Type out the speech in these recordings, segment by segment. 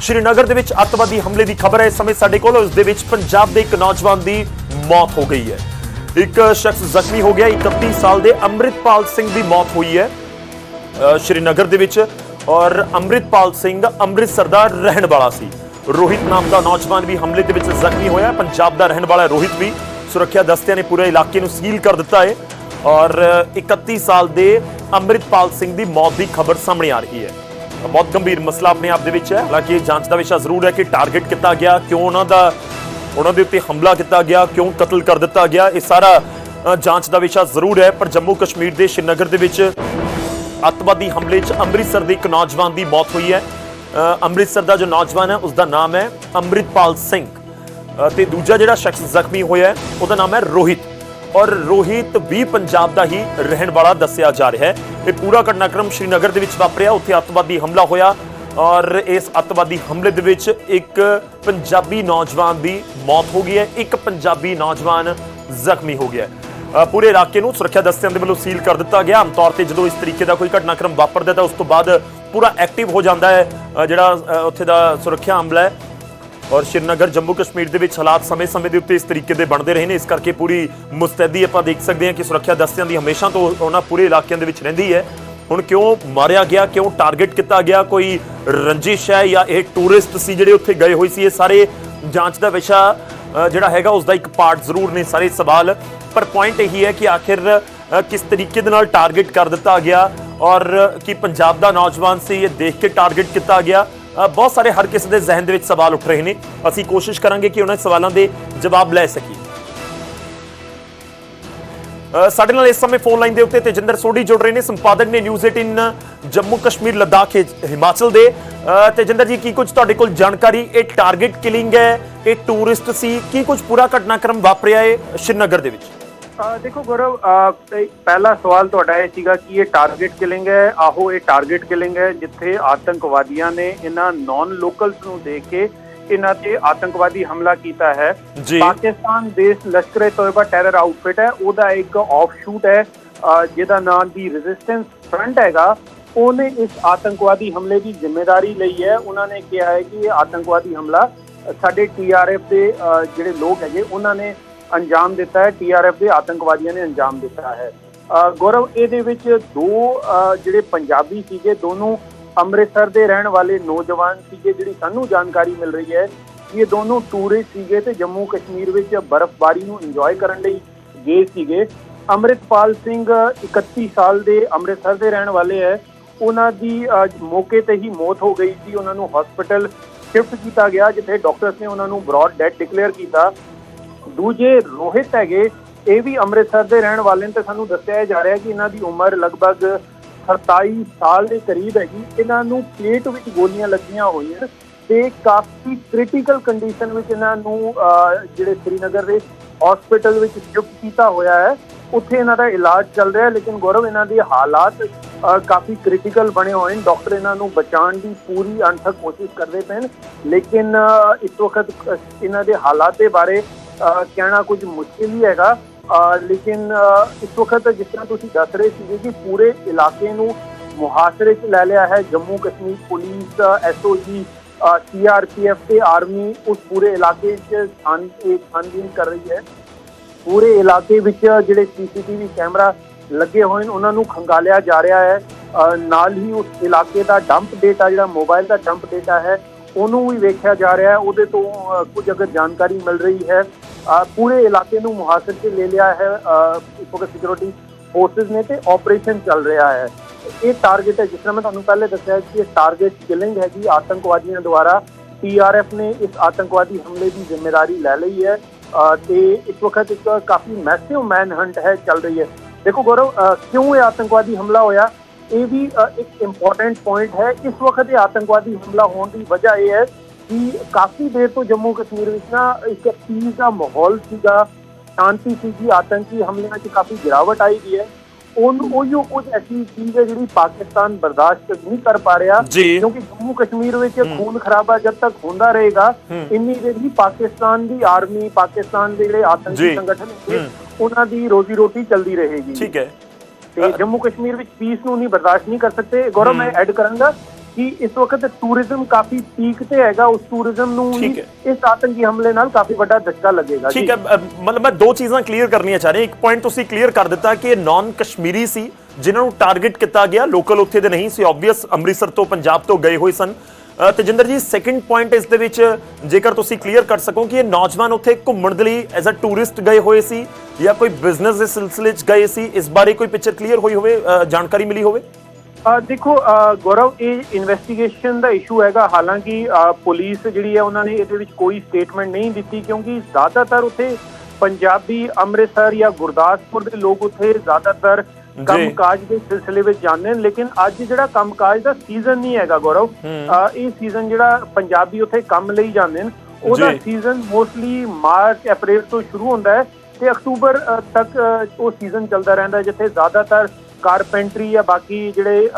ਸ਼੍ਰੀਨਗਰ ਦੇ ਵਿੱਚ ਅੱਤਵਾਦੀ ਹਮਲੇ ਦੀ ਖਬਰ ਹੈ। ਇਸ ਸਮੇਂ ਸਾਡੇ ਕੋਲ ਉਸ ਦੇ ਵਿੱਚ ਪੰਜਾਬ ਦੇ ਇੱਕ ਨੌਜਵਾਨ ਦੀ ਮੌਤ ਹੋ ਗਈ ਹੈ। ਇੱਕ ਸ਼ਖਸ ਜ਼ਖਮੀ ਹੋ ਗਿਆ। 31 ਸਾਲ ਦੇ ਅੰਮ੍ਰਿਤਪਾਲ ਸਿੰਘ ਦੀ ਮੌਤ ਹੋਈ ਹੈ ਸ਼੍ਰੀਨਗਰ ਦੇ ਵਿੱਚ। ਔਰ ਅੰਮ੍ਰਿਤਪਾਲ ਸਿੰਘ ਅੰਮ੍ਰਿਤਸਰ ਦਾ ਰਹਿਣ ਵਾਲਾ ਸੀ। ਰੋਹਿਤ ਨਾਮ ਦਾ ਨੌਜਵਾਨ ਵੀ ਹਮਲੇ ਦੇ ਵਿੱਚ ਜ਼ਖਮੀ ਹੋਇਆ। ਪੰਜਾਬ ਦਾ ਰਹਿਣ ਵਾਲਾ ਰੋਹਿਤ ਵੀ। ਸੁਰੱਖਿਆ ਦਸਤਿਆਂ ਨੇ ਪੂਰੇ ਇਲਾਕੇ ਨੂੰ ਸੀਲ ਕਰ ਦਿੱਤਾ ਹੈ। ਔਰ 31 ਸਾਲ ਦੇ ਅੰਮ੍ਰਿਤਪਾਲ ਸਿੰਘ ਦੀ ਮੌਤ ਦੀ ਖਬਰ ਸਾਹਮਣੇ ਆ ਰਹੀ ਹੈ। ਬਹੁਤ ਗੰਭੀਰ ਮਸਲਾ ਆਪਣੇ ਆਪ ਦੇ ਵਿੱਚ ਹੈ। ਹਾਲਾਂਕਿ ਇਹ ਜਾਂਚ ਦਾ ਵਿਸ਼ਾ ਜ਼ਰੂਰ ਹੈ ਕਿ ਟਾਰਗੇਟ ਕੀਤਾ ਗਿਆ ਕਿਉਂ ਉਹਨਾਂ ਦਾ ਉਹਨਾਂ ਦੇ ਉੱਤੇ ਹਮਲਾ ਕੀਤਾ ਗਿਆ ਕਿਉਂ ਕਤਲ ਕਰ ਦਿੱਤਾ ਗਿਆ ਇਹ ਸਾਰਾ ਜਾਂਚ ਦਾ ਵਿਸ਼ਾ ਜ਼ਰੂਰ ਹੈ ਪਰ ਜੰਮੂ ਕਸ਼ਮੀਰ ਦੇ ਸ਼੍ਰੀਨਗਰ ਦੇ ਵਿੱਚ ਅੱਤਵਾਦੀ ਹਮਲੇ 'ਚ ਅੰਮ੍ਰਿਤਸਰ ਦੇ ਇੱਕ ਨੌਜਵਾਨ ਦੀ ਮੌਤ ਹੋਈ ਹੈ। ਅੰਮ੍ਰਿਤਸਰ ਦਾ ਜੋ ਨੌਜਵਾਨ ਹੈ ਉਸ ਦਾ ਨਾਮ ਹੈ ਅੰਮ੍ਰਿਤਪਾਲ ਸਿੰਘ। ਅ, ਤੇ ਦੂਜਾ ਜਿਹੜਾ ਸ਼ਖਸ ਜ਼ਖਮੀ ਹੋਇਆ ਉਹਦਾ ਨਾਮ ਹੈ ਰੋਹਿਤ। ਔਰ ਰੋਹਿਤ ਵੀ ਪੰਜਾਬ ਦਾ ਹੀ ਰਹਿਣ ਵਾਲਾ ਦੱਸਿਆ ਜਾ ਰਿਹਾ ਹੈ। ਇਹ ਪੂਰਾ ਘਟਨਾਕ੍ਰਮ ਸ਼੍ਰੀਨਗਰ ਦੇ ਵਿੱਚ ਵਾਪਰਿਆ। ਉੱਥੇ ਅੱਤਵਾਦੀ ਹਮਲਾ ਹੋਇਆ ਔਰ ਇਸ ਅੱਤਵਾਦੀ ਹਮਲੇ ਦੇ ਵਿੱਚ ਇੱਕ ਪੰਜਾਬੀ ਨੌਜਵਾਨ ਦੀ ਮੌਤ ਹੋ ਗਈ ਹੈ। ਇੱਕ ਪੰਜਾਬੀ ਨੌਜਵਾਨ ਜ਼ਖਮੀ ਹੋ ਗਿਆ ਹੈ। ਪੂਰੇ ਇਲਾਕੇ ਨੂੰ ਸੁਰੱਖਿਆ ਦਸਤਿਆਂ ਦੇ ਵੱਲੋਂ ਸੀਲ ਕਰ ਦਿੱਤਾ ਗਿਆ। ਆਮ ਤੌਰ ਤੇ ਜਦੋਂ ਇਸ ਤਰੀਕੇ ਦਾ ਕੋਈ ਘਟਨਾਕ੍ਰਮ ਵਾਪਰਦਾ ਤਾਂ ਉਸ ਤੋਂ ਬਾਅਦ ਪੂਰਾ ਐਕਟਿਵ ਹੋ ਜਾਂਦਾ ਹੈ। ਜਿਹੜਾ ਉੱਥੇ ਦਾ ਸੁਰੱਖਿਆ ਅਮਲਾ ਹੈ। ਔਰ ਸ਼੍ਰੀਨਗਰ, ਜੰਮੂ ਕਸ਼ਮੀਰ ਦੇ ਵਿੱਚ ਹਾਲਾਤ ਸਮੇਂ-ਸਮੇਂ ਦੇ ਉੱਤੇ ਇਸ ਤਰੀਕੇ ਦੇ ਬਣਦੇ ਰਹੇ ਨੇ। ਇਸ ਕਰਕੇ ਪੂਰੀ ਮੁਸਤੈਦੀ ਆਪਾਂ ਦੇਖ ਸਕਦੇ ਹਾਂ ਕਿ ਸੁਰੱਖਿਆ ਦਸਤਿਆਂ ਦੀ ਹਮੇਸ਼ਾ ਤੋਂ ਉਹਨਾਂ ਪੂਰੇ ਇਲਾਕਿਆਂ ਦੇ ਵਿੱਚ ਰਹਿੰਦੀ ਹੈ। ਹੁਣ ਕਿਉਂ ਮਾਰਿਆ ਗਿਆ, ਕਿਉਂ ਟਾਰਗੇਟ ਕੀਤਾ ਗਿਆ? ਕੋਈ ਰੰਜਿਸ਼ ਹੈ ਜਾਂ ਇਹ ਟੂਰਿਸਟ ਸੀ ਜਿਹੜੇ ਉੱਥੇ ਗਏ ਹੋਏ ਸੀ? ਇਹ ਸਾਰੇ ਜਾਂਚ ਦਾ ਵਿਸ਼ਾ ਜਿਹੜਾ ਹੈਗਾ ਉਸ ਦਾ ਇੱਕ ਪਾਰਟ ਜ਼ਰੂਰ ਨੇ ਸਾਰੇ ਸਵਾਲ। ਪਰ ਪੁਆਇੰਟ ਇਹੀ ਹੈ ਕਿ ਆਖਿਰ ਕਿਸ ਤਰੀਕੇ ਦੇ ਨਾਲ ਟਾਰਗੇਟ ਕਰ ਦਿੱਤਾ ਗਿਆ ਔਰ ਕੀ ਪੰਜਾਬ ਦਾ ਨੌਜਵਾਨ ਸੀ, ਇਹ ਦੇਖ ਕੇ ਟਾਰਗੇਟ ਕੀਤਾ ਗਿਆ? ਬਹੁਤ ਸਾਰੇ ਹਰ ਕਿਸੇ ਦੇ ਜ਼ਿਹਨ ਦੇ ਵਿੱਚ ਸਵਾਲ ਉੱਠ ਰਹੇ ਨੇ। ਅਸੀਂ ਕੋਸ਼ਿਸ਼ ਕਰਾਂਗੇ ਕਿ ਉਹਨਾਂ ਸਵਾਲਾਂ ਦੇ ਜਵਾਬ ਲੈ ਸਕੀਏ। ਸਾਡੇ ਨਾਲ ਇਸ ਸਮੇਂ ਫੋਨ ਲਾਈਨ ਦੇ ਉੱਤੇ ਤੇਜਿੰਦਰ ਸੋਢੀ ਜੁੜ ਰਹੇ ਨੇ। ਸੰਪਾਦਕ ਨੇ ਨਿਊਜ਼ 18 ਜੰਮੂ ਕਸ਼ਮੀਰ ਲਦਾਖ ਹਿਮਾਚਲ ਦੇ। ਤੇਜਿੰਦਰ ਜੀ, ਕੀ ਕੁਝ ਤੁਹਾਡੇ ਕੋਲ ਜਾਣਕਾਰੀ? ਇਹ ਟਾਰਗੇਟ ਕਿਲਿੰਗ ਹੈ, ਇਹ ਟੂਰਿਸਟ ਸੀ, ਕੀ ਕੁਝ ਪੂਰਾ ਘਟਨਾਕ੍ਰਮ ਵਾਪਰਿਆ ਹੈ ਸ਼੍ਰੀਨਗਰ ਦੇ ਵਿੱਚ? ਦੇਖੋ ਗੌਰਵ ਪਹਿਲਾ ਸਵਾਲ ਤੁਹਾਡਾ ਇਹ ਸੀਗਾ ਕਿ ਇਹ ਟਾਰਗੇਟ ਕਿਲਿੰਗ ਹੈ ਆਹੋ ਇਹ ਟਾਰਗੇਟ ਕਿਲਿੰਗ ਹੈ ਜਿੱਥੇ ਆਤੰਕਵਾਦੀਆਂ ਨੇ ਇਹਨਾਂ ਨਾਨ ਲੋਕਲਸ ਨੂੰ ਦੇਖ ਕੇ ਇਹਨਾਂ ਤੇ ਆਤੰਕਵਾਦੀ ਹਮਲਾ ਕੀਤਾ ਹੈ। ਪਾਕਿਸਤਾਨ ਦੇਸ਼ ਲਸ਼ਕਰ ਤੋਇਬਾ ਟੈਰਰ ਆਊਟਫਿਟ ਹੈ ਉਹਦਾ ਇੱਕ ਆਫਸ਼ੂਟ ਹੈ ਜਿਹਦਾ ਨਾਮ ਦੀ ਰੈਜ਼ਿਸਟੈਂਸ ਫਰੰਟ ਹੈਗਾ। ਉਹਨੇ ਇਸ ਆਤੰਕਵਾਦੀ ਹਮਲੇ ਦੀ ਜ਼ਿੰਮੇਵਾਰੀ ਲਈ ਹੈ। ਉਹਨਾਂ ਨੇ ਕਿਹਾ ਹੈ ਕਿ ਇਹ ਆਤੰਕਵਾਦੀ ਹਮਲਾ ਸਾਡੇ ਟੀਆਰਐਫ ਦੇ ਜਿਹੜੇ ਲੋਕ ਹੈਗੇ ਉਹਨਾਂ ਨੇ ਅੰਜਾਮ ਦਿੱਤਾ ਹੈ। ਟੀਆਰਐਫ ਦੇ ਆਤੰਕਵਾਦੀਆਂ ਨੇ ਅੰਜਾਮ ਦਿੱਤਾ ਹੈ। ਗੌਰਵ, ਇਹਦੇ ਵਿੱਚ ਦੋ ਜਿਹੜੇ ਪੰਜਾਬੀ ਸੀਗੇ, ਦੋਨੋਂ ਅੰਮ੍ਰਿਤਸਰ ਦੇ ਰਹਿਣ ਵਾਲੇ ਨੌਜਵਾਨ ਸੀਗੇ, ਜਿਹੜੀ ਸਾਨੂੰ ਜਾਣਕਾਰੀ ਮਿਲ ਰਹੀ ਹੈ ਕਿ ਇਹ ਦੋਨੋਂ ਟੂਰਿਸਟ ਸੀਗੇ ਤੇ ਜੰਮੂ ਕਸ਼ਮੀਰ ਵਿੱਚ ਬਰਫ਼ਬਾਰੀ ਨੂੰ ਇੰਜੋਏ ਕਰਨ ਲਈ ਗਏ ਸੀਗੇ। ਅੰਮ੍ਰਿਤਪਾਲ ਸਿੰਘ 31 ਸਾਲ ਦੇ ਅੰਮ੍ਰਿਤਸਰ ਦੇ ਰਹਿਣ ਵਾਲੇ ਹੈ। ਉਹਨਾਂ ਦੀ ਮੌਕੇ ਤੇ ਹੀ ਮੌਤ ਹੋ ਗਈ ਸੀ। ਉਹਨਾਂ ਨੂੰ ਹਸਪੀਟਲ ਸ਼ਿਫਟ ਕੀਤਾ ਗਿਆ, ਜਿੱਥੇ ਡਾਕਟਰਸ ਨੇ ਉਹਨਾਂ ਨੂੰ ਬ੍ਰੌਡ ਡੈਡ ਡਿਕਲੇਅਰ ਕੀਤਾ। ਦੂਜੇ ਰੋਹਿਤ ਹੈਗੇ, ਇਹ ਵੀ ਅੰਮ੍ਰਿਤਸਰ ਦੇ ਰਹਿਣ ਵਾਲੇ ਨੇ ਤੇ ਸਾਨੂੰ ਦੱਸਿਆ ਜਾ ਰਿਹਾ ਕਿ ਇਹਨਾਂ ਦੀ ਉਮਰ ਲਗਭਗ 27 ਸਾਲ ਦੇ ਕਰੀਬ ਹੈਗੀ। ਇਹਨਾਂ ਨੂੰ ਪੇਟ ਵਿੱਚ ਗੋਲੀਆਂ ਲੱਗੀਆਂ ਹੋਈਆਂ ਤੇ ਕਾਫੀ ਕ੍ਰਿਟੀਕਲ ਕੰਡੀਸ਼ਨ ਵਿੱਚ ਇਹਨਾਂ ਨੂੰ ਜਿਹੜੇ ਸ੍ਰੀਨਗਰ ਦੇ ਹਸਪੀਟਲ ਵਿੱਚ ਸ਼ਿਫਟ ਕੀਤਾ ਹੋਇਆ ਹੈ। ਉੱਥੇ ਇਹਨਾਂ ਦਾ ਇਲਾਜ ਚੱਲ ਰਿਹਾ ਹੈ ਲੇਕਿਨ ਗੌਰਵ, ਇਹਨਾਂ ਦੇ ਹਾਲਾਤ ਕਾਫੀ ਕ੍ਰਿਟੀਕਲ ਬਣੇ ਹੋਏ ਨੇ। ਡਾਕਟਰ ਇਹਨਾਂ ਨੂੰ ਬਚਾਉਣ ਦੀ ਪੂਰੀ ਅਣਥਕ ਕੋਸ਼ਿਸ਼ ਕਰਦੇ ਪਏ ਨੇ। ਲੇਕਿਨ ਇਸ ਵਕਤ ਇਹਨਾਂ ਦੇ ਹਾਲਾਤ ਦੇ ਬਾਰੇ ਕਹਿਣਾ ਕੁਝ ਮੁਸ਼ਕਿਲ ਹੀ ਹੈਗਾ। ਲੇਕਿਨ ਇਸ ਵਕਤ ਜਿਸ ਤਰ੍ਹਾਂ ਤੁਸੀਂ ਦੱਸ ਰਹੇ ਸੀਗੇ ਕਿ ਪੂਰੇ ਇਲਾਕੇ ਨੂੰ ਮੁਹਾਸਰੇ 'ਚ ਲੈ ਲਿਆ ਹੈ Jammu Kashmir police, SOG CRPF ਤੇ ਆਰਮੀ ਉਸ ਪੂਰੇ ਇਲਾਕੇ 'ਚ ਛਾਨ ਇਹ ਛਾਨਬੀਨ ਕਰ ਰਹੀ ਹੈ। ਪੂਰੇ ਇਲਾਕੇ ਵਿੱਚ ਜਿਹੜੇ ਸੀਸੀਟੀਵੀ ਕੈਮਰਾ ਲੱਗੇ ਹੋਏ ਨੇ, ਉਹਨਾਂ ਨੂੰ ਖੰਗਾਲਿਆ ਜਾ ਰਿਹਾ ਹੈ। ਨਾਲ ਹੀ ਉਸ ਇਲਾਕੇ ਦਾ ਡੰਪ ਡੇਟਾ ਜਿਹੜਾ ਮੋਬਾਈਲ ਦਾ ਡੰਪ ਡੇਟਾ ਹੈ, ਉਹਨੂੰ ਵੀ ਵੇਖਿਆ ਜਾ ਰਿਹਾ ਹੈ। ਉਹਦੇ ਤੋਂ ਕੁਝ ਅਗਰ ਜਾਣਕਾਰੀ ਮਿਲ ਰਹੀ ਹੈ ਪੂਰੇ ਇਲਾਕੇ ਨੂੰ ਮੁਹਾਸਰ 'ਚ ਲੈ ਲਿਆ ਹੈ ਅਹ, ਇਸ ਵਕਤ ਸਿਕਿਉਰਿਟੀ ਫੋਰਸਸ ਨੇ ਤੇ ਆਪਰੇਸ਼ਨ ਚੱਲ ਰਿਹਾ ਹੈ। ਇਹ ਟਾਰਗੇਟ ਹੈ ਜਿਸ ਤਰ੍ਹਾਂ ਮੈਂ ਤੁਹਾਨੂੰ ਪਹਿਲੇ ਦੱਸਿਆ ਕਿ ਇਹ ਟਾਰਗੇਟ ਕਿਲਿੰਗ ਹੈਗੀ ਆਤੰਕਵਾਦੀਆਂ ਦੁਆਰਾ। ਟੀਆਰਐਫ ਨੇ ਇਸ ਆਤੰਕਵਾਦੀ ਹਮਲੇ ਦੀ ਜ਼ਿੰਮੇਵਾਰੀ ਲੈ ਲਈ ਹੈ ਤੇ ਇਸ ਵਕਤ ਇੱਕ ਕਾਫੀ ਮੈਸਿਵ ਮੈਨ ਹੰਟ ਹੈ ਚੱਲ ਰਹੀ ਹੈ। ਦੇਖੋ ਗੌਰਵ ਕਿਉਂ ਇਹ ਆਤੰਕਵਾਦੀ ਹਮਲਾ ਹੋਇਆ? ਇਹ ਵੀ ਇੱਕ ਇੰਪੋਰਟੈਂਟ ਪੁਆਇੰਟ ਹੈ। ਇਸ ਵਕਤ ਇਹ ਆਤੰਕਵਾਦੀ ਹਮਲਾ ਹੋਣ ਦੀ ਵਜ੍ਹਾ ਇਹ ਹੈ ਕਿ ਕਾਫੀ ਦੇਰ ਤੋਂ ਜੰਮੂ ਕਸ਼ਮੀਰ ਵਿੱਚ ਨਾ ਇੱਕ ਪੀਸ ਦਾ ਮਾਹੌਲ ਸੀਗਾ ਸ਼ਾਂਤੀ ਸੀਗੀ ਆਤੰਕੀ ਹਮਲਿਆਂ 'ਚ ਕਾਫੀ ਗਿਰਾਵਟ ਆਈ ਗਈ ਹੈ। ਉਹਨੂੰ ਉਹੀਓ ਕੁਝ ਐਸੀ ਚੀਜ਼ ਹੈ ਜਿਹੜੀ ਪਾਕਿਸਤਾਨ ਬਰਦਾਸ਼ਤ ਨਹੀਂ ਕਰ ਪਾ ਰਿਹਾ। ਕਿਉਂਕਿ ਜੰਮੂ ਕਸ਼ਮੀਰ ਵਿੱਚ ਖੂਨ ਖਰਾਬਾ ਜਦ ਤੱਕ ਹੁੰਦਾ ਰਹੇਗਾ ਇੰਨੀ ਦੇਰ ਹੀ ਪਾਕਿਸਤਾਨ ਦੀ ਆਰਮੀ ਪਾਕਿਸਤਾਨ ਦੇ ਜਿਹੜੇ। ਆਤੰਕੀ ਸੰਗਠਨ। ਉਹਨਾਂ ਦੀ ਰੋਜ਼ੀ ਰੋਟੀ ਚੱਲਦੀ ਰਹੇਗੀ। ਠੀਕ ਹੈ। ਤੇ ਜੰਮੂ ਕਸ਼ਮੀਰ ਵਿੱਚ ਪੀਸ ਨੂੰ ਨਹੀਂ ਬਰਦਾਸ਼ਤ ਨਹੀਂ ਕਰ ਸਕਦੇ। ਗੌਰਵ ਮੈਂ ਐਡ ਕਰਾਂਗਾ ਕਿ ਇਸ ਵਕਤ ਟੂਰਿਜ਼ਮ ਕਾਫੀ ਪੀਕ ਤੇ ਹੈਗਾ ਉਸ ਟੂਰਿਜ਼ਮ ਨੂੰ। ਇਸ ਆਤੰਕੀ ਹਮਲੇ ਨਾਲ ਕਾਫੀ ਵੱਡਾ ਧੱਕਾ ਲੱਗੇਗਾ ਠੀਕ ਹੈ ਮਤਲਬ ਮੈਂ ਦੋ ਚੀਜ਼ਾਂ ਕਲੀਅਰ ਕਰਨੀਆਂ ਚਾਹ ਰਿਹਾ ਇੱਕ ਪੁਆਇੰਟ ਤੁਸੀਂ ਕਲੀਅਰ ਕਰ ਦਿੱਤਾ ਕਿ ਨਾਨ ਕਸ਼ਮੀਰੀ ਸੀ ਜਿਨ੍ਹਾਂ ਨੂੰ ਟਾਰਗੇਟ ਕੀਤਾ ਗਿਆ। ਲੋਕਲ ਉੱਥੇ ਦੇ ਨਹੀਂ ਸੀ ਆਬਵੀਅਸ ਅੰਮ੍ਰਿਤਸਰ ਤੋਂ ਪੰਜਾਬ ਤੋਂ ਗਏ ਹੋਏ ਸਨ। ਤੇਜਿੰਦਰ ਜੀ ਸੈਕੰਡ ਪੁਆਇੰਟ ਇਸ ਦੇ ਵਿੱਚ ਜੇਕਰ ਤੁਸੀਂ ਕਲੀਅਰ ਕਰ ਸਕੋ ਕਿ ਇਹ ਨੌਜਵਾਨ ਉੱਥੇ ਘੁੰਮਣ ਦੇ ਲਈ ਐਜ਼ ਅ ਟੂਰਿਸਟ ਗਏ ਹੋਏ ਸੀ ਜਾਂ ਕੋਈ ਬਿਜ਼ਨਸ ਦੇ ਸਿਲਸਿਲੇ 'ਚ ਗਏ ਸੀ ਇਸ ਬਾਰੇ ਕੋਈ ਪਿਕਚਰ ਕਲੀਅਰ ਹੋਈ ਹੋਵੇ ਜਾਣਕਾਰੀ ਮਿਲੀ ਹੋਵੇ? ਦੇਖੋ ਗੌਰਵ ਇਹ ਇਨਵੈਸਟੀਗੇਸ਼ਨ ਦਾ ਇਸ਼ੂ ਹੈਗਾ। ਹਾਲਾਂਕਿ ਪੁਲਿਸ ਜਿਹੜੀ ਹੈ ਉਹਨਾਂ ਨੇ ਇਹਦੇ ਵਿੱਚ ਕੋਈ ਸਟੇਟਮੈਂਟ ਨਹੀਂ ਦਿੱਤੀ ਕਿਉਂਕਿ ਜ਼ਿਆਦਾਤਰ ਉੱਥੇ ਪੰਜਾਬੀ ਅੰਮ੍ਰਿਤਸਰ ਜਾਂ ਗੁਰਦਾਸਪੁਰ ਦੇ ਲੋਕ ਉੱਥੇ ਜ਼ਿਆਦਾਤਰ ਕੰਮਕਾਜ ਦੇ ਸਿਲਸਿਲੇ ਵਿੱਚ ਜਾਂਦੇ ਨੇ। ਲੇਕਿਨ ਅੱਜ ਜਿਹੜਾ ਕੰਮਕਾਜ ਦਾ ਸੀਜ਼ਨ ਨਹੀਂ ਹੈਗਾ ਗੌਰਵ ਇਹ ਸੀਜ਼ਨ ਜਿਹੜਾ ਪੰਜਾਬੀ ਉੱਥੇ ਕੰਮ ਲਈ ਜਾਂਦੇ ਨੇ। ਉਹਦਾ। ਸੀਜ਼ਨ ਮੋਸਟਲੀ ਮਾਰਚ ਅਪ੍ਰੈਲ ਤੋਂ ਸ਼ੁਰੂ ਹੁੰਦਾ ਹੈ ਤੇ ਅਕਤੂਬਰ ਤੱਕ ਉਹ ਸੀਜ਼ਨ ਚੱਲਦਾ ਰਹਿੰਦਾ ਜਿੱਥੇ ਜ਼ਿਆਦਾਤਰ ਕਾਰਪੈਂਟਰੀ ਜਾਂ ਬਾਕੀ ਜਿਹੜੇ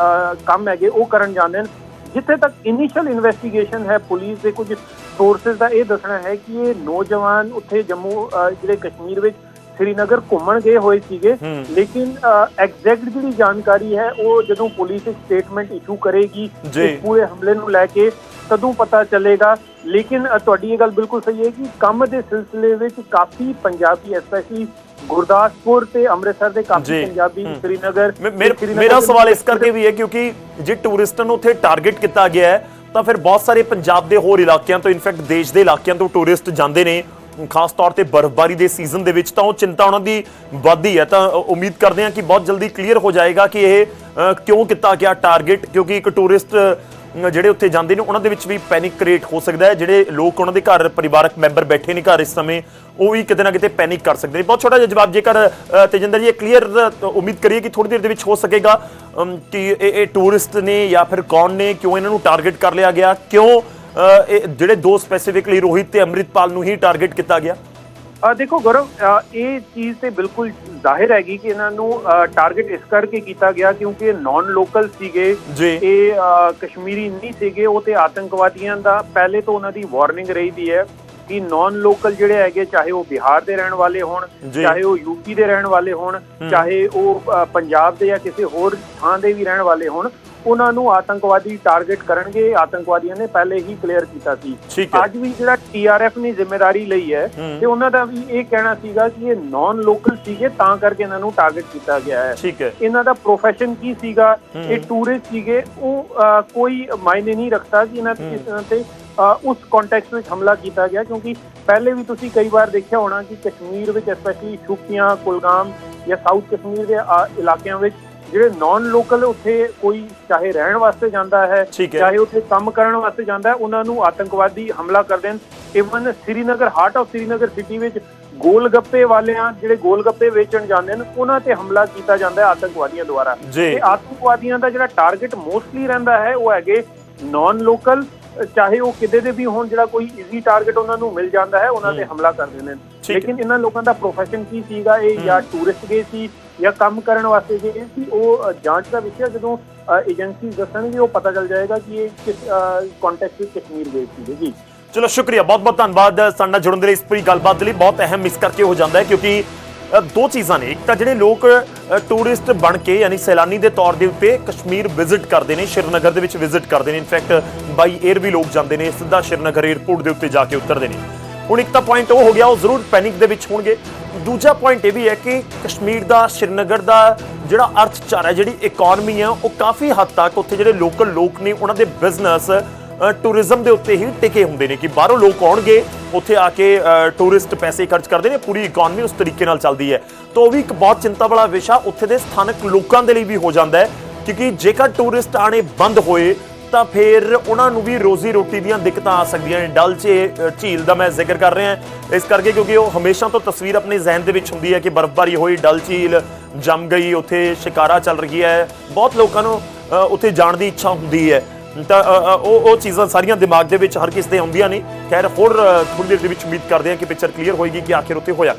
ਕੰਮ ਹੈਗੇ ਉਹ ਕਰਨ ਜਾਂਦੇ ਨੇ ਜਿੱਥੇ ਤੱਕ ਇਨੀਸ਼ੀਅਲ ਇਨਵੈਸਟੀਗੇਸ਼ਨ ਹੈ ਪੁਲਿਸ ਦੇ ਕੁਝ ਸੋਰਸਸ ਦਾ ਇਹ ਦੱਸਣਾ ਹੈ ਕਿ ਇਹ ਨੌਜਵਾਨ ਉੱਥੇ ਜੰਮੂ ਜਿਹੜੇ ਕਸ਼ਮੀਰ ਵਿੱਚ ਸ੍ਰੀਨਗਰ ਘੁੰਮਣ ਗਏ ਹੋਏ ਸੀਗੇ। ਲੇਕਿਨ ਐਗਜ਼ੈਕਟ ਜਿਹੜੀ ਜਾਣਕਾਰੀ ਹੈ ਉਹ ਜਦੋਂ ਪੁਲਿਸ ਇੱਕ ਸਟੇਟਮੈਂਟ ਇਸ਼ੂ ਕਰੇਗੀ। ਇਸ ਪੂਰੇ ਹਮਲੇ ਨੂੰ ਲੈ ਕੇ ਤਦੋਂ ਪਤਾ ਚੱਲੇਗਾ ਲੇਕਿਨ ਤੁਹਾਡੀ ਇਹ ਗੱਲ ਬਿਲਕੁਲ ਸਹੀ ਹੈ ਕਿ ਕੰਮ ਦੇ ਸਿਲਸਿਲੇ ਵਿੱਚ ਕਾਫੀ ਪੰਜਾਬੀ ਐਸਪੈਸ਼ਲੀ ਗੁਰਦਾਸਪੁਰ ਤੇ ਅੰਮ੍ਰਿਤਸਰ ਦੇ ਕਾਫੀ। ਪੰਜਾਬੀ। ਸ੍ਰੀਨਗਰ ਮੇਰ- ਸਵਾਲ ਇਸ ਕਰਕੇ ਵੀ ਹੈ ਕਿਉਂਕਿ ਜੇ ਟੂਰਿਸਟਾਂ ਨੂੰ ਉੱਥੇ ਟਾਰਗੇਟ ਕੀਤਾ ਗਿਆ ਹੈ ਤਾਂ ਫਿਰ ਬਹੁਤ ਸਾਰੇ ਪੰਜਾਬ ਦੇ ਹੋਰ ਇਲਾਕਿਆਂ ਤੋਂ ਇਨਫੈਕਟ ਦੇਸ਼ ਦੇ ਇਲਾਕਿਆਂ ਤੋਂ ਟੂਰਿਸਟ ਜਾਂਦੇ ਨੇ ਖਾਸ ਤੌਰ ਤੇ ਬਰਫ਼ਬਾਰੀ ਦੇ ਸੀਜ਼ਨ ਦੇ ਵਿੱਚ ਤਾਂ ਉਹ ਚਿੰਤਾ ਉਹਨਾਂ ਦੀ ਵੱਧਦੀ ਹੈ ਤਾਂ ਉਮੀਦ ਕਰਦੇ ਹਾਂ ਕਿ ਬਹੁਤ ਜਲਦੀ ਕਲੀਅਰ ਹੋ ਜਾਏਗਾ ਕਿ ਇਹ ਕਿਉਂ ਕੀਤਾ ਗਿਆ ਟਾਰਗੇਟ ਕਿਉਂਕਿ ਇੱਕ ਟੂਰਿਸਟ ਜਿਹੜੇ ਉੱਥੇ ਜਾਂਦੇ ਨੇ, ਉਹਨਾਂ ਦੇ ਵਿੱਚ ਵੀ ਪੈਨਿਕ ਕ੍ਰੀਏਟ ਹੋ ਸਕਦਾ ਹੈ। ਜਿਹੜੇ ਲੋਕ ਉਹਨਾਂ ਦੇ ਘਰ ਪਰਿਵਾਰਕ ਮੈਂਬਰ ਬੈਠੇ ਨੇ ਘਰ ਇਸ ਸਮੇਂ, ਉਹ ਵੀ ਕਿਤੇ ਨਾ ਕਿਤੇ ਪੈਨਿਕ ਕਰ ਸਕਦੇ ਨੇ। ਬਹੁਤ ਛੋਟਾ ਜਿਹਾ ਜਵਾਬ ਜੇਕਰ ਤੇਜਿੰਦਰ ਜੀ, ਇਹ ਕਲੀਅਰ ਉਮੀਦ ਕਰੀਏ ਕਿ ਥੋੜੀ ਦੇਰ ਦੇ ਵਿੱਚ ਹੋ ਸਕੇਗਾ ਕਿ ਇਹ ਇਹ ਟੂਰਿਸਟ ਨੇ ਜਾਂ ਫਿਰ ਕੌਣ ਨੇ, ਕਿਉਂ ਇਹਨਾਂ ਨੂੰ ਟਾਰਗੇਟ ਕਰ ਲਿਆ ਗਿਆ, ਕਿਉਂ ਇਹ ਜਿਹੜੇ ਦੋ ਸਪੈਸੀਫਿਕਲੀ ਰੋਹਿਤ ਤੇ ਅੰਮ੍ਰਿਤਪਾਲ ਨੂੰ ਹੀ ਟਾਰਗੇਟ ਕੀਤਾ ਗਿਆ? ਦੇਖੋ ਗੌਰਵ ਇਹ ਚੀਜ਼ ਤੇ ਬਿਲਕੁਲ ਜ਼ਾਹਿਰ ਹੈਗੀ ਕਿ ਇਹਨਾਂ ਨੂੰ ਟਾਰਗੇਟ ਇਸ ਕਰਕੇ ਕੀਤਾ ਗਿਆ ਕਿਉਂਕਿ ਇਹ ਨਾਨ ਲੋਕਲ ਸੀਗੇ। ਇਹ ਕਸ਼ਮੀਰੀ ਨਹੀਂ ਸੀਗੇ ਉਹ ਤੇ ਆਤੰਕਵਾਦੀਆਂ ਦਾ ਪਹਿਲੇ ਤੋਂ ਉਹਨਾਂ ਦੀ ਵਾਰਨਿੰਗ ਰਹੀ ਦੀ ਹੈ ਕਿ ਨਾਨ ਲੋਕਲ ਜਿਹੜੇ ਹੈਗੇ ਚਾਹੇ ਉਹ ਬਿਹਾਰ ਦੇ ਰਹਿਣ ਵਾਲੇ ਹੋਣ। ਚਾਹੇ ਉਹ ਯੂਪੀ ਦੇ ਰਹਿਣ ਵਾਲੇ ਹੋਣ ਚਾਹੇ ਉਹ ਪੰਜਾਬ ਦੇ ਜਾਂ ਕਿਸੇ ਹੋਰ ਥਾਂ ਦੇ ਵੀ ਰਹਿਣ ਵਾਲੇ ਹੋਣ ਉਹਨਾਂ ਨੂੰ ਆਤੰਕਵਾਦੀ ਟਾਰਗੇਟ ਕਰਨਗੇ। ਆਤੰਕਵਾਦੀਆਂ ਨੇ ਪਹਿਲੇ ਹੀ ਕਲੀਅਰ ਕੀਤਾ ਸੀ। ਅੱਜ ਵੀ ਜਿਹੜਾ ਟੀਆਰਐਫ ਨੇ ਜ਼ਿੰਮੇਵਾਰੀ ਲਈ ਹੈ। ਤੇ ਉਹਨਾਂ ਦਾ ਵੀ ਇਹ ਕਹਿਣਾ ਸੀਗਾ ਕਿ ਇਹ ਨਾਨ ਲੋਕਲ ਸੀਗੇ ਤਾਂ ਕਰਕੇ ਇਹਨਾਂ ਨੂੰ ਟਾਰਗੇਟ ਕੀਤਾ ਗਿਆ ਹੈ। ਇਹਨਾਂ ਦਾ ਪ੍ਰੋਫੈਸ਼ਨ ਕੀ ਸੀਗਾ? ਇਹ ਟੂਰਿਸਟ ਸੀਗੇ। ਉਹ ਕੋਈ ਮਾਇਨੇ ਨਹੀਂ ਰੱਖਦਾ ਕਿ ਇਹਨਾਂ ਤੇ ਕਿਸ ਤਰ੍ਹਾਂ ਤੇ ਅਹ, ਉਸ ਕੰਟੈਕਸਟ ਵਿੱਚ ਹਮਲਾ ਕੀਤਾ ਗਿਆ ਕਿਉਂਕਿ ਪਹਿਲੇ ਵੀ ਤੁਸੀਂ ਕਈ ਵਾਰ ਦੇਖਿਆ ਹੋਣਾ ਕਿ ਕਸ਼ਮੀਰ ਵਿੱਚ ਸਪੈਸ਼ਲੀ ਸ਼ੁਪੀਆਂ ਕੁਲਗਾਮ ਜਾਂ ਸਾਊਥ ਕਸ਼ਮੀਰ ਦੇ ਇਲਾਕਿਆਂ ਵਿੱਚ ਜਿਹੜੇ ਨਾਨ ਲੋਕਲ ਉੱਥੇ ਕੋਈ ਚਾਹੇ ਰਹਿਣ ਵਾਸਤੇ ਜਾਂਦਾ ਹੈ। ਚਾਹੇ ਉੱਥੇ ਕੰਮ ਕਰਨ ਵਾਸਤੇ ਜਾਂਦਾ ਹੈ ਉਹਨਾਂ ਨੂੰ ਆਤੰਕਵਾਦੀ ਹਮਲਾ ਕਰਦੇ ਨੇ even Srinagar heart of Srinagar city ਵਿੱਚ ਗੋਲ ਗੱਪੇ ਵਾਲਿਆਂ ਜਿਹੜੇ ਗੋਲ ਗੱਪੇ ਵੇਚਣ ਜਾਂਦੇ ਨੇ ਉਹਨਾਂ ਤੇ ਹਮਲਾ ਕੀਤਾ ਜਾਂਦਾ ਹੈ ਆਤੰਕਵਾਦੀਆਂ ਦੁਆਰਾ। ਤੇ ਆਤੰਕਵਾਦੀਆਂ ਦਾ ਜਿਹੜਾ ਟਾਰਗੇਟ ਮੋਸਟਲੀ ਰਹਿੰਦਾ ਹੈ ਉਹ ਹੈਗੇ ਨਾਨ ਲੋਕਲ ਚਾਹੇ ਉਹ ਕਿਤੇ ਦੇ ਵੀ ਹੋਣ ਜਿਹੜਾ ਕੋਈ ਈਜ਼ੀ ਟਾਰਗੇਟ ਉਹਨਾਂ ਨੂੰ ਮਿਲ ਜਾਂਦਾ ਹੈ ਉਹਨਾਂ ਤੇ ਹਮਲਾ ਕਰ ਦਿੰਦੇ ਨੇ। ਲੇਕਿਨ ਇਹਨਾਂ ਲੋਕਾਂ ਦਾ ਪ੍ਰੋਫੈਸ਼ਨ ਕੀ ਸੀਗਾ? ਇਹ ਜਾਂ ਟੂਰਿਸਟ ਗਏ ਸੀ ਜਾਂ ਕੰਮ ਕਰਨ ਵਾਸਤੇ ਗਏ ਸੀ? ਉਹ ਜਾਂਚ ਦਾ ਵਿਸ਼ਾ ਜਦੋਂ ਏਜੰਸੀ ਦੱਸਣਗੇ ਉਹ ਪਤਾ ਚੱਲ ਜਾਏਗਾ ਕਿ ਇਹ ਕਿਸ ਕੰਟੈਕਟ ਵਿੱਚ ਕਸ਼ਮੀਰ ਗਏ ਸੀ ਜੀ। ਚਲੋ ਸ਼ੁਕਰੀਆ। ਬਹੁਤ ਬਹੁਤ ਧੰਨਵਾਦ ਸਾਡੇ ਨਾਲ ਜੁੜਨ ਦੇ ਲਈ ਇਸ ਪੂਰੀ ਗੱਲਬਾਤ ਦੇ ਲਈ। ਬਹੁਤ ਅਹਿਮ ਇਸ ਕਰਕੇ ਹੋ ਜਾਂਦਾ ਹੈ ਕਿਉਂਕਿ ਦੋ ਚੀਜ਼ਾਂ ਨੇ। ਇੱਕ ਤਾਂ ਜਿਹੜੇ ਲੋਕ ਟੂਰਿਸਟ ਬਣ ਕੇ ਯਾਨੀ ਸੈਲਾਨੀ ਦੇ ਤੌਰ ਦੇ ਉੱਤੇ ਕਸ਼ਮੀਰ ਵਿਜ਼ਿਟ ਕਰਦੇ ਨੇ ਸ਼੍ਰੀਨਗਰ ਦੇ ਵਿੱਚ ਵਿਜ਼ਿਟ ਕਰਦੇ ਨੇ। ਇਨਫੈਕਟ ਬਾਈ 에ਅਰ ਵੀ ਲੋਕ ਜਾਂਦੇ ਨੇ ਸਿੱਧਾ ਸ਼੍ਰੀਨਗਰ 에ਅਰਪੋਰਟ ਦੇ ਉੱਤੇ ਜਾ ਕੇ ਉਤਰਦੇ ਨੇ। ਹੁਣ ਇੱਕ ਤਾਂ ਪੁਆਇੰਟ ਉਹ ਹੋ ਗਿਆ, ਉਹ ਜ਼ਰੂਰ ਪੈਨਿਕ ਦੇ ਵਿੱਚ ਹੋਣਗੇ। ਦੂਜਾ ਪੁਆਇੰਟ ਇਹ ਵੀ ਹੈ ਕਿ ਕਸ਼ਮੀਰ ਦਾ, ਸ਼੍ਰੀਨਗਰ ਦਾ ਜਿਹੜਾ ਅਰਥਚਾਰਾ ਜਿਹੜੀ ਇਕਨੋਮੀ ਹੈ, ਉਹ ਕਾਫੀ ਹੱਦ ਤੱਕ ਉੱਥੇ ਜਿਹੜੇ ਲੋਕਲ ਲੋਕ ਨੇ, ਉਹਨਾਂ ਦੇ ਬਿਜ਼ਨਸ ਟੂਰਿਜ਼ਮ ਦੇ ਉੱਤੇ ਹੀ ਟਿਕੇ ਹੁੰਦੇ ਨੇ ਕਿ ਬਾਹਰੋਂ ਲੋਕ ਆਉਣਗੇ, ਉੱਥੇ ਆ ਕੇ ਟੂਰਿਸਟ ਪੈਸੇ ਖਰਚ ਕਰਦੇ ਨੇ, ਪੂਰੀ ਇਕਨੋਮੀ ਉਸ ਤਰੀਕੇ ਨਾਲ ਚੱਲਦੀ ਹੈ। ਤਾਂ ਉਹ ਵੀ ਇੱਕ ਬਹੁਤ ਚਿੰਤਾ ਵਾਲਾ ਵਿਸ਼ਾ ਉੱਥੇ ਦੇ ਸਥਾਨਕ ਲੋਕਾਂ ਦੇ ਲਈ ਵੀ ਹੋ ਜਾਂਦਾ ਹੈ, ਕਿਉਂਕਿ ਜੇਕਰ ਟੂਰਿਸਟ ਆਣੇ ਬੰਦ ਹੋਏ ਤਾਂ ਫਿਰ ਉਹਨਾਂ ਨੂੰ ਵੀ ਰੋਜ਼ੀ ਰੋਟੀ ਦੀਆਂ ਦਿੱਕਤਾਂ ਆ ਸਕਦੀਆਂ ਨੇ। ਡਲ ਝੇ- ਝੀਲ ਦਾ ਮੈਂ ਜ਼ਿਕਰ ਕਰ ਰਿਹਾ ਇਸ ਕਰਕੇ ਕਿਉਂਕਿ ਉਹ ਹਮੇਸ਼ਾ ਤੋਂ ਤਸਵੀਰ ਆਪਣੇ ਜ਼ਿਹਨ ਦੇ ਵਿੱਚ ਹੁੰਦੀ ਹੈ ਕਿ ਬਰਫ਼ਬਾਰੀ ਹੋਈ ਡਲ ਝੀਲ ਜੰਮ ਗਈ ਉੱਥੇ ਸ਼ਿਕਾਰਾ ਚੱਲ ਰਹੀ ਹੈ। ਬਹੁਤ ਲੋਕਾਂ ਨੂੰ ਉੱਥੇ ਜਾਣ ਦੀ ਇੱਛਾ ਹੁੰਦੀ ਹੈ। ਤਾਂ ਉਹ ਉਹ ਚੀਜ਼ਾਂ ਸਾਰੀਆਂ ਦਿਮਾਗ ਦੇ ਵਿੱਚ ਹਰ ਕਿਸ ਦੇ ਆਉਂਦੀਆਂ ਨੇ। ਖੈਰ ਹੋਰ ਅ, ਥੋੜੀ ਦੇਰ ਦੇ ਵਿੱਚ ਉਮੀਦ ਕਰਦੇ ਹਾਂ ਕਿ ਪਿਕਚਰ ਕਲੀਅਰ ਹੋਏਗੀ ਕਿ ਆਖਿਰ ਉੱਥੇ ਹੋਇਆ